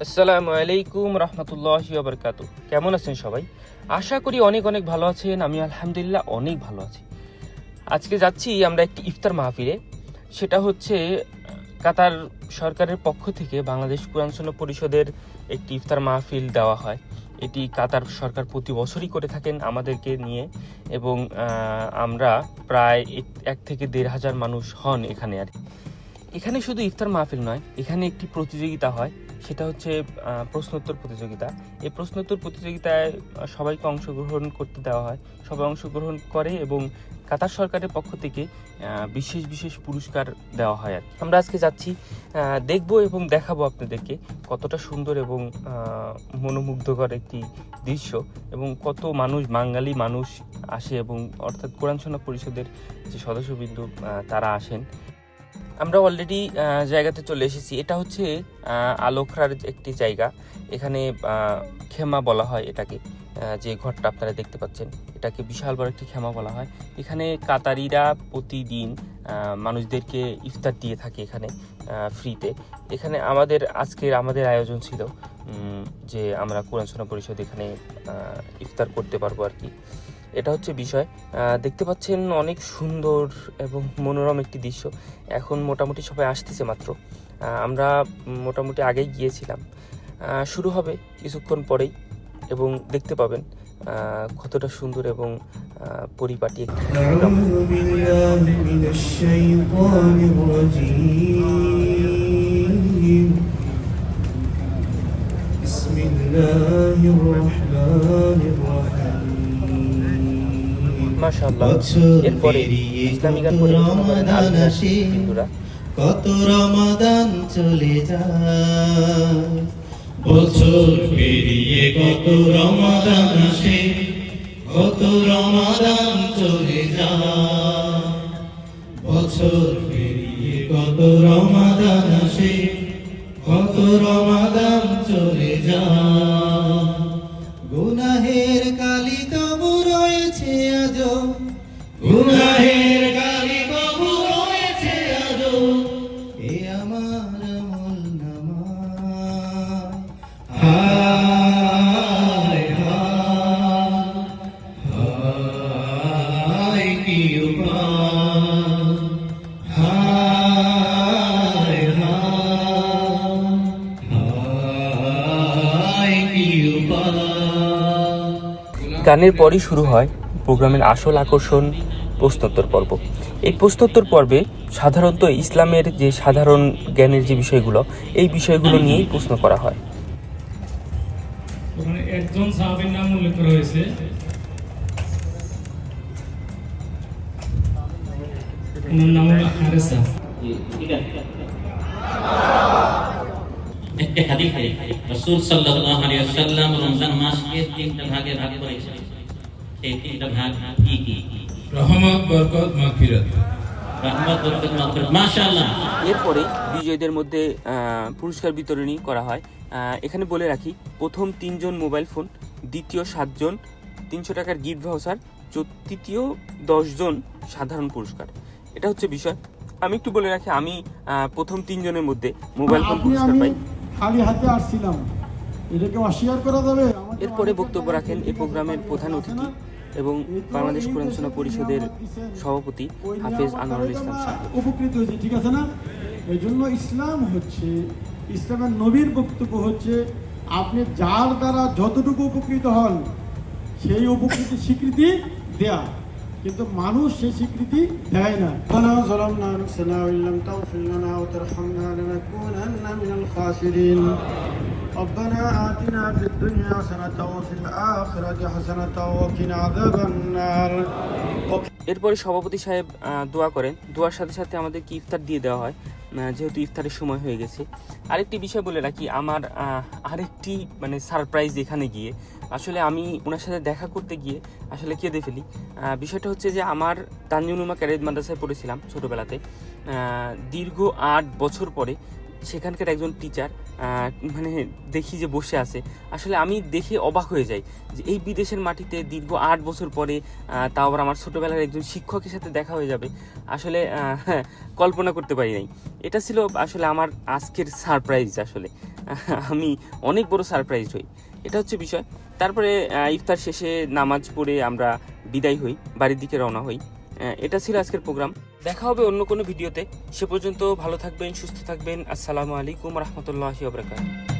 আসসালামু আলাইকুম রহমতুল্লাহ বরকাতু কেমন আছেন সবাই? আশা করি অনেক অনেক ভালো আছেন আমি আলহামদুলিল্লাহ অনেক ভালো আছি। আজকে যাচ্ছি আমরা একটি ইফতার মাহফিলে, সেটা হচ্ছে কাতার সরকারের পক্ষ থেকে বাংলাদেশ কোরআন পরিষদের একটি ইফতার মাহফিল দেওয়া হয়। এটি কাতার সরকার প্রতি বছরই করে থাকেন আমাদেরকে নিয়ে এবং আমরা প্রায় এক- থেকে দেড় হাজার মানুষ হন এখানে আর। এখানে শুধু ইফতার মাহফিল নয়, এখানে একটি প্রতিযোগিতা হয়। সেটা হচ্ছে প্রশ্নোত্তর প্রতিযোগিতা। এই প্রশ্নোত্তর প্রতিযোগিতায় সবাইকে অংশগ্রহণ করতে দেওয়া হয়। সবাই অংশগ্রহণ করে এবং কাতার সরকারের পক্ষ থেকে বিশেষ বিশেষ পুরস্কার দেওয়া হয় আর আমরা আজকে যাচ্ছি দেখব এবং দেখাবো আপনাদেরকে কতটা সুন্দর এবং মনোমুগ্ধকর একটি দৃশ্য এবং কত মানুষ, বাঙালি মানুষ আসে এবং অর্থাৎ কোরআন পরিষদের যে সদস্যবিন্দু তারা আসেন। আমরা অলরেডি জায়গাতে চলে এসেছি। এটা হচ্ছে আলোখরার একটি জায়গা। এখানে খেমা বলা হয় এটাকে। যে ঘরটা আপনারা দেখতে পাচ্ছেন, এটাকে বিশাল বড় একটি খেমা বলা হয়। এখানে কাতারিরা প্রতিদিন মানুষদেরকে ইফতার দিয়ে থাকে এখানে ফ্রিতে এখানে আমাদের, আজকের আমাদের আয়োজন ছিল যে আমরা কোরআন শোনা পরিষদ এখানে ইফতার করতে পারব আর কি। এটা হচ্ছে বিষয় আহ, দেখতে পাচ্ছেন অনেক সুন্দর এবং মনোরম একটি দৃশ্য এখন মোটামুটি সবাই আসতেছে মাত্র আহ, আমরা মোটামুটি আগেই গিয়েছিলাম আহ, শুরু হবে কিছুক্ষণ পরেই এবং দেখতে পাবেন আহ, কতটা সুন্দর এবং আহ, পরিপাটি একটি প্রোগ্রাম। أعوذ بالله من الشيطان الرجيم بسم الله الرحمن الرحيم মাশাআল্লাহ এরপরে ইসলামী গান কত পরিবেশন করেন আসে, কত রমাদান চলে যায়। বছর পেরিয়ে কত রমাদান আসে কত রমাদান চলে যায়। বছর পেরিয়ে কত রমাদান আসে কত রমাদান চলে যায়। গুনাহের গানের পরই শুরু হয় প্রোগ্রামের আসল আকর্ষণ প্রশ্নোত্তর পর্ব। এই প্রশ্নোত্তর পর্বে সাধারণত ইসলামের যে সাধারণ জ্ঞানের যে বিষয়গুলো, এই বিষয়গুলো নিয়েই প্রশ্ন করা হয়। একজন সাহাবীর নাম উল্লেখ নাম হারেসা। একটি হাদিস রাসূল সাল্লাল্লাহু আলাইহি ওয়াসাল্লাম রমজান মাসকে তিনটা ভাগে ভাগ করেছেন। সেই তিনটা ভাগ কি কি? রহমত বরকত মাগফিরাত। রহমত বরকত মাগফিরাত। মাশাআল্লাহ। এরপরে বিজয়ীদের মধ্যে পুরস্কার বিতরণী করা হয়। এখানে বলে রাখি প্রথম তিনজন মোবাইল ফোন দ্বিতীয় সাতজন তিনশো টাকার গিফট ভাউচার তৃতীয় দশজন সাধারণ পুরস্কার। এটা হচ্ছে বিষয়। আমি একটু বলে রাখি আমি প্রথম তিনজনের মধ্যে মোবাইল ফোন পুরস্কার পাই। খালি হাতে আসছিলাম। এটাকে অস্বীকার করা যাবে? এরপরে বক্তব্য রাখেন এই প্রোগ্রামের প্রধান অতিথি? এবং বাংলাদেশ কোরআন যে পরিষদের সভাপতি হাফেজ আনোয়ারুল ইসলাম সাহেব। উপকৃত হয়েছে ঠিক আছে না? এই জন্য ইসলাম হচ্ছে ইসলামের নবীর বক্তব্য হচ্ছে আপনি যার দ্বারা যতটুকু উপকৃত হন সেই উপকৃতির স্বীকৃতি দেয়া। কিন্তু মানুষ সেই স্বীকৃতি দেয় না ربنا ظلمنا أنفسنا وإن لم تغفر لنا وترحمنا لنكونن من الخاسرين ربنا آتنا في الدنيا حسنة وفي الآخرة حسنة وقنا عذاب النار এরপরে সভাপতি সাহেব আহ, দোয়া করেন দোয়ার সাথে সাথে আমাদেরকে ইফতার দিয়ে দেওয়া হয় আহ, যেহেতু ইফতারের সময় হয়ে গেছে, আরেকটি বিষয় বলে রাখি, আমার আরেকটি মানে সারপ্রাইজ এখানে গিয়ে, আসলে আমি ওনার সাথে দেখা করতে গিয়ে আসলে কেঁদে ফেলি। বিষয়টা হচ্ছে যে আমার তানজুনুমা ক্যারেজ মাদ্রাসায় পড়েছিলাম ছোটোবেলাতে। দীর্ঘ আট বছর পরে সেখানকার একজন টিচার মানে দেখি যে বসে আছে। আসলে আমি দেখে অবাক হয়ে যাই যে এই বিদেশের মাটিতে দীর্ঘ আট বছর পরে তাও আবার আমার ছোটবেলার একজন শিক্ষকের সাথে দেখা হয়ে যাবে। আসলে কল্পনা করতে পারি নাই। এটা ছিল আসলে আমার আজকের সারপ্রাইজ আসলে। আমি অনেক বড় সারপ্রাইজ হই। এটা হচ্ছে বিষয়। তারপরে ইফতার শেষে নামাজ পড়ে আমরা বিদায় হই, বাড়ির দিকে রওনা হই। এটা ছিল আজকের প্রোগ্রাম দেখা হবে অন্য কোনো ভিডিওতে। সে পর্যন্ত ভালো থাকবেন, সুস্থ থাকবেন। আসসালামু আলাইকুম রহমতুল্লাহ ওবরাকাতুহু